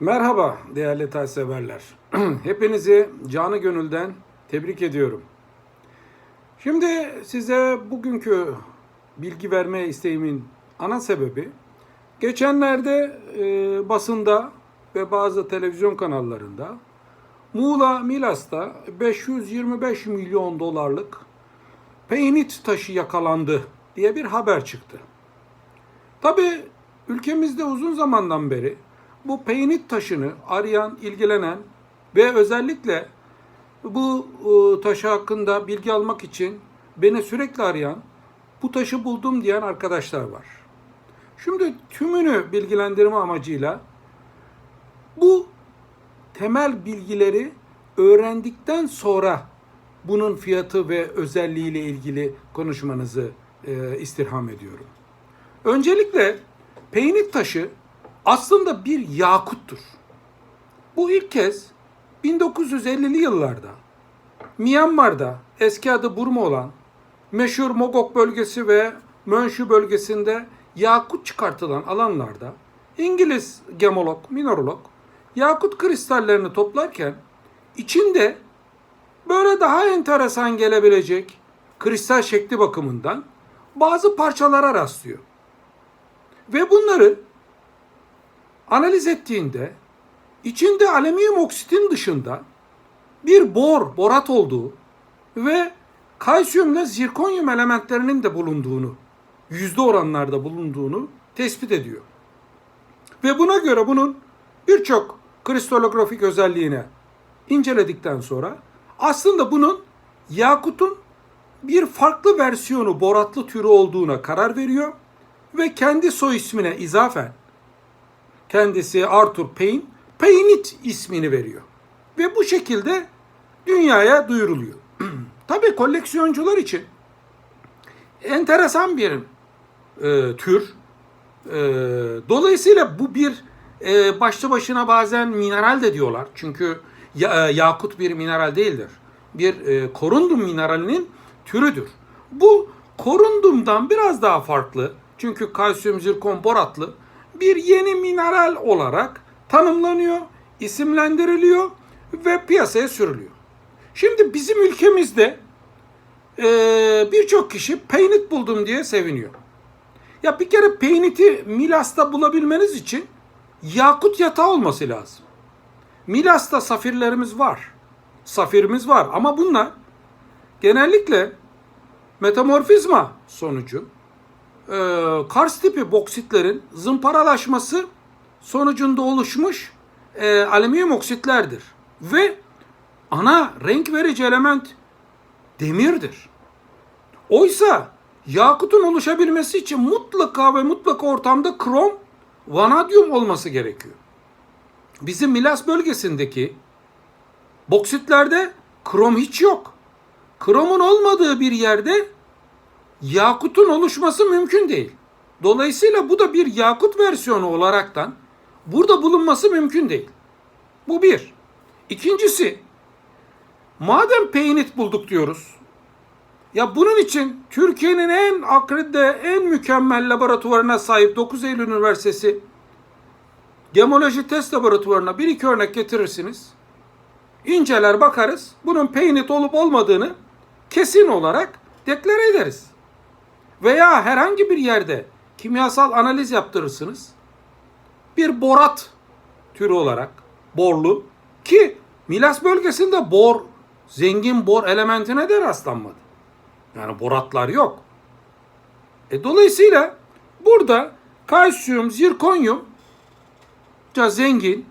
Merhaba değerli taş severler. Hepinizi canı gönülden tebrik ediyorum. Şimdi size bugünkü bilgi verme isteğimin ana sebebi geçenlerde e, basında ve bazı televizyon kanallarında Muğla Milas'ta 525 milyon dolarlık peynit taşı yakalandı diye bir haber çıktı. Tabii ülkemizde uzun zamandan beri bu peynit taşını arayan, ilgilenen ve özellikle bu e, taşı hakkında bilgi almak için beni sürekli arayan, bu taşı buldum diyen arkadaşlar var. Şimdi tümünü bilgilendirme amacıyla bu temel bilgileri öğrendikten sonra bunun fiyatı ve özelliğiyle ilgili konuşmanızı e, istirham ediyorum. Öncelikle peynit taşı aslında bir yakuttur. Bu ilk kez 1950'li yıllarda Myanmar'da eski adı Burma olan meşhur Mogok bölgesi ve Mönşü bölgesinde yakut çıkartılan alanlarda İngiliz gemolog, mineralog yakut kristallerini toplarken içinde böyle daha enteresan gelebilecek kristal şekli bakımından bazı parçalara rastlıyor. Ve bunları analiz ettiğinde içinde alüminyum oksitin dışında bir bor, borat olduğu ve kalsiyumla zirkonyum elementlerinin de bulunduğunu, yüzde oranlarda bulunduğunu tespit ediyor. Ve buna göre bunun birçok kristalografik özelliğine inceledikten sonra aslında bunun yakutun bir farklı versiyonu boratlı türü olduğuna karar veriyor ve kendi soy ismine izafen kendisi Arthur Payne Paynit ismini veriyor. Ve bu şekilde dünyaya duyuruluyor. Tabii koleksiyoncular için enteresan bir e, tür. E, dolayısıyla bu bir e, başlı başına bazen mineral de diyorlar. Çünkü ya, e, yakut bir mineral değildir. Bir e, korundum mineralinin türüdür. Bu korundumdan biraz daha farklı. Çünkü kalsiyum zirkon boratlı bir yeni mineral olarak tanımlanıyor, isimlendiriliyor ve piyasaya sürülüyor. Şimdi bizim ülkemizde e, birçok kişi peynit buldum diye seviniyor. Ya bir kere peyniti Milas'ta bulabilmeniz için yakut yatağı olması lazım. Milas'ta safirlerimiz var. Safirimiz var ama bunlar genellikle metamorfizma sonucu e, kars tipi boksitlerin zımparalaşması sonucunda oluşmuş e, alüminyum oksitlerdir. Ve ana renk verici element demirdir. Oysa yakutun oluşabilmesi için mutlaka ve mutlaka ortamda krom, vanadyum olması gerekiyor. Bizim Milas bölgesindeki boksitlerde krom hiç yok. Kromun olmadığı bir yerde yakutun oluşması mümkün değil. Dolayısıyla bu da bir yakut versiyonu olaraktan burada bulunması mümkün değil. Bu bir. İkincisi, madem peynit bulduk diyoruz, ya bunun için Türkiye'nin en akredite, en mükemmel laboratuvarına sahip 9 Eylül Üniversitesi gemoloji test laboratuvarına bir iki örnek getirirsiniz. İnceler bakarız. Bunun peynit olup olmadığını kesin olarak deklare ederiz. Veya herhangi bir yerde kimyasal analiz yaptırırsınız. Bir borat türü olarak borlu ki Milas bölgesinde bor, zengin bor elementine de rastlanmadı. Yani boratlar yok. E dolayısıyla burada kalsiyum, zirkonyum zengin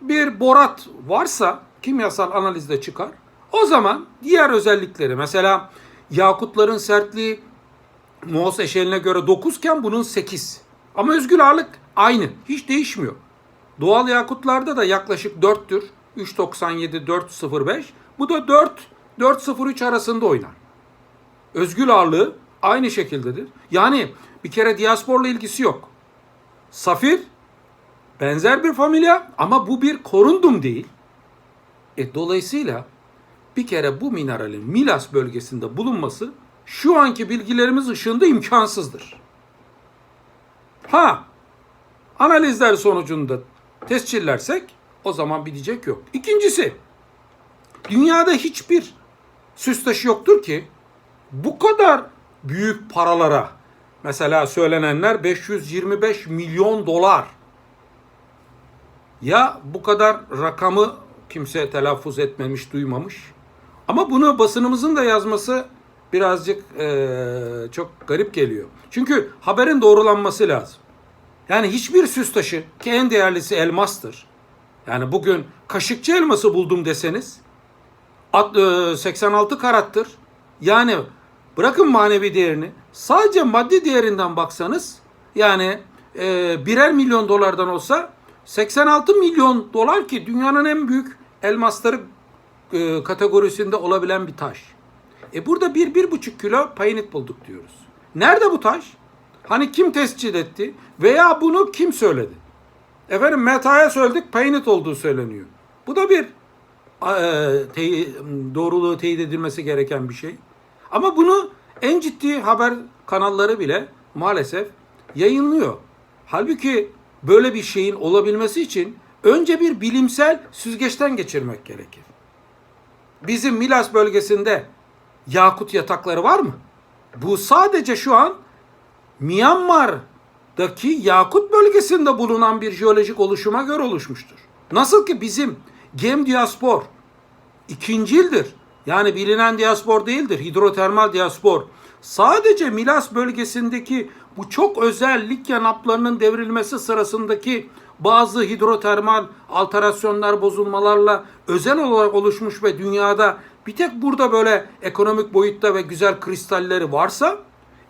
bir borat varsa kimyasal analizde çıkar. O zaman diğer özellikleri mesela yakutların sertliği Mohs eşeğine göre 9 iken bunun 8. Ama özgül ağırlık aynı. Hiç değişmiyor. Doğal yakutlarda da yaklaşık 4'tür. 3.97, 4.05. Bu da 4, 4.03 arasında oynar. Özgül ağırlığı aynı şekildedir. Yani bir kere diasporla ilgisi yok. Safir benzer bir familya ama bu bir korundum değil. E dolayısıyla bir kere bu mineralin Milas bölgesinde bulunması şu anki bilgilerimiz ışığında imkansızdır. Ha, analizler sonucunda tescillersek o zaman bir diyecek yok. İkincisi, dünyada hiçbir süs taşı yoktur ki bu kadar büyük paralara mesela söylenenler 525 milyon dolar ya bu kadar rakamı kimse telaffuz etmemiş, duymamış. Ama bunu basınımızın da yazması birazcık eee, çok garip geliyor. Çünkü haberin doğrulanması lazım. Yani hiçbir süs taşı ki en değerlisi elmastır. Yani bugün kaşıkçı elması buldum deseniz at- eee, 86 karattır. Yani bırakın manevi değerini sadece maddi değerinden baksanız yani eee, birer milyon dolardan olsa 86 milyon dolar ki dünyanın en büyük elmasları e, kategorisinde olabilen bir taş. E burada bir, bir buçuk kilo paynit bulduk diyoruz. Nerede bu taş? Hani kim tescil etti? Veya bunu kim söyledi? Efendim metaya söyledik paynit olduğu söyleniyor. Bu da bir e, tey- doğruluğu teyit edilmesi gereken bir şey. Ama bunu en ciddi haber kanalları bile maalesef yayınlıyor. Halbuki böyle bir şeyin olabilmesi için önce bir bilimsel süzgeçten geçirmek gerekir. Bizim Milas bölgesinde yakut yatakları var mı? Bu sadece şu an Myanmar'daki Yakut bölgesinde bulunan bir jeolojik oluşuma göre oluşmuştur. Nasıl ki bizim Gem diaspor ikincildir. Yani bilinen diaspor değildir. Hidrotermal diaspor. Sadece Milas bölgesindeki bu çok özel Likya naplarının devrilmesi sırasındaki bazı hidrotermal alterasyonlar, bozulmalarla özel olarak oluşmuş ve dünyada bir tek burada böyle ekonomik boyutta ve güzel kristalleri varsa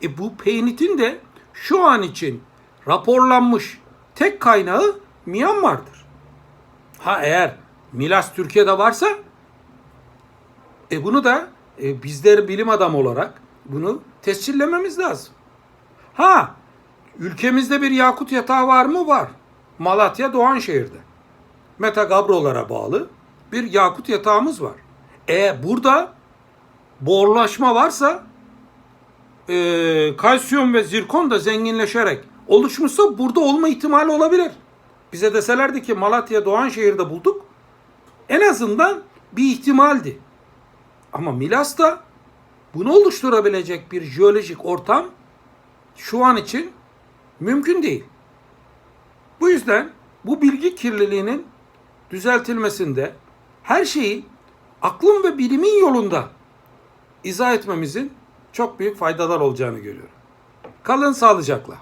e bu peynitin de şu an için raporlanmış tek kaynağı Myanmar'dır. Ha eğer Milas Türkiye'de varsa e bunu da e, bizler bilim adamı olarak bunu tescillememiz lazım. Ha ülkemizde bir yakut yatağı var mı? Var. Malatya Doğanşehir'de. Metagabrolara bağlı bir yakut yatağımız var. E burada borlaşma varsa e, kalsiyum ve zirkon da zenginleşerek oluşmuşsa burada olma ihtimali olabilir. Bize deselerdi ki Malatya Doğanşehir'de bulduk en azından bir ihtimaldi. Ama Milas'ta bunu oluşturabilecek bir jeolojik ortam şu an için mümkün değil. Bu yüzden bu bilgi kirliliğinin düzeltilmesinde her şeyi aklın ve bilimin yolunda izah etmemizin çok büyük faydalar olacağını görüyorum. Kalın sağlıcakla.